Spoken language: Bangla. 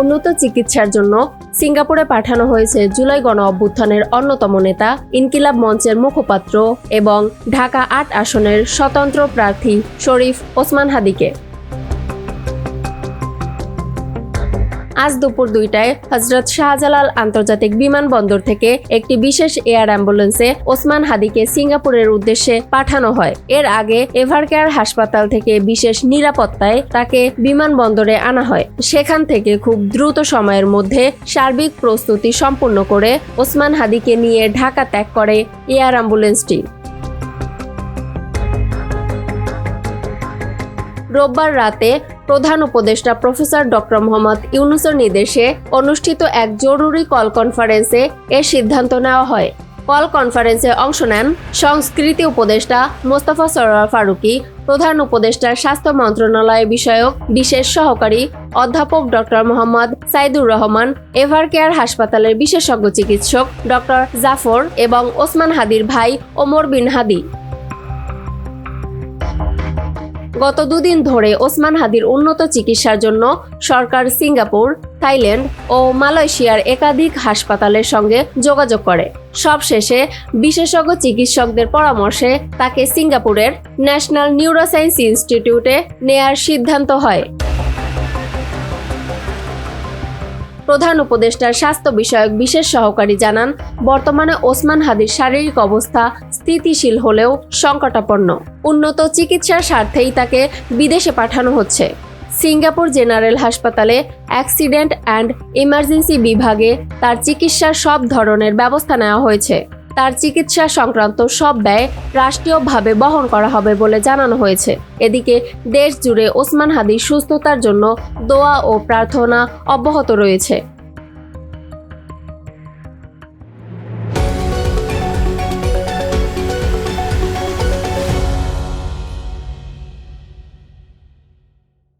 উন্নত চিকিৎসার জন্য সিঙ্গাপুরে পাঠানো হয়েছে জুলাই গণ অভ্যুত্থানের অন্যতম নেতা, ইনকিলাব মঞ্চের মুখপাত্র এবং ঢাকা আট আসনের স্বতন্ত্র প্রার্থী শরীফ ওসমান হাদিকে। আজ দুপুর দুইটায় হজরত শাহজালাল আন্তর্জাতিক বিমানবন্দর থেকে একটি বিশেষ এয়ার অ্যাম্বুলেন্সে ওসমান হাদিকে সিঙ্গাপুরের উদ্দেশ্যে পাঠানো হয়। এর আগে এভারকেয়ার হাসপাতাল থেকে বিশেষ নিরাপত্তায় তাকে বিমানবন্দরে আনা হয়। সেখান থেকে খুব দ্রুত সময়ের মধ্যে সার্বিক প্রস্তুতি সম্পূর্ণ করে ওসমান হাদিকে নিয়ে ঢাকা ত্যাগ করে এয়ার অ্যাম্বুলেন্সটি। রোববার রাতে প্রধান উপদেষ্টা প্রফেসর ডক্টর মোহাম্মদ ইউনুসের নির্দেশে অনুষ্ঠিত এক জরুরি কল কনফারেন্সে এর সিদ্ধান্ত নেওয়া হয়। কল কনফারেন্সে অংশ নেন সংস্কৃতি উপদেষ্টা মোস্তফা সরোয়ার ফারুকী, প্রধান উপদেষ্টা স্বাস্থ্য মন্ত্রণালয় বিষয়ক বিশেষ সহকারী অধ্যাপক ডক্টর মোহাম্মদ সাইদুর রহমান, এভারকেয়ার হাসপাতালের বিশেষজ্ঞ চিকিৎসক ডক্টর জাফর এবং ওসমান হাদির ভাই ওমর বিন হাদি। গত দুদিন ধরে ওসমান হাদির উন্নত চিকিৎসার জন্য সরকার সিঙ্গাপুর, থাইল্যান্ড ও মালয়েশিয়ার একাধিক হাসপাতালের সঙ্গে যোগাযোগ করে। সবশেষে বিশেষজ্ঞ চিকিৎসকদের পরামর্শে তাকে সিঙ্গাপুরের ন্যাশনাল নিউরোসায়েন্স ইনস্টিটিউটে নেয়ার সিদ্ধান্ত হয়। প্রধান উপদেষ্টার স্বাস্থ্য বিষয়ক বিশেষ সহকারী জানান, বর্তমানে ওসমান হাদির শারীরিক অবস্থা স্থিতিশীল হলেও সংকটাপন্ন। উন্নত চিকিৎসার স্বার্থেই তাকে বিদেশে পাঠানো হচ্ছে। সিঙ্গাপুর জেনারেল হাসপাতালে অ্যাক্সিডেন্ট অ্যান্ড ইমার্জেন্সি বিভাগে তার চিকিৎসার সব ধরনের ব্যবস্থা নেওয়া হয়েছে। তার চিকিৎসা সংক্রান্ত সব ব্যয় রাষ্ট্রীয়ভাবে বহন করা হবে বলে জানানো হয়েছে। এদিকে দেশ জুড়ে ওসমান হাদির সুস্থতার জন্য দোয়া ও প্রার্থনা অব্যাহত রয়েছে।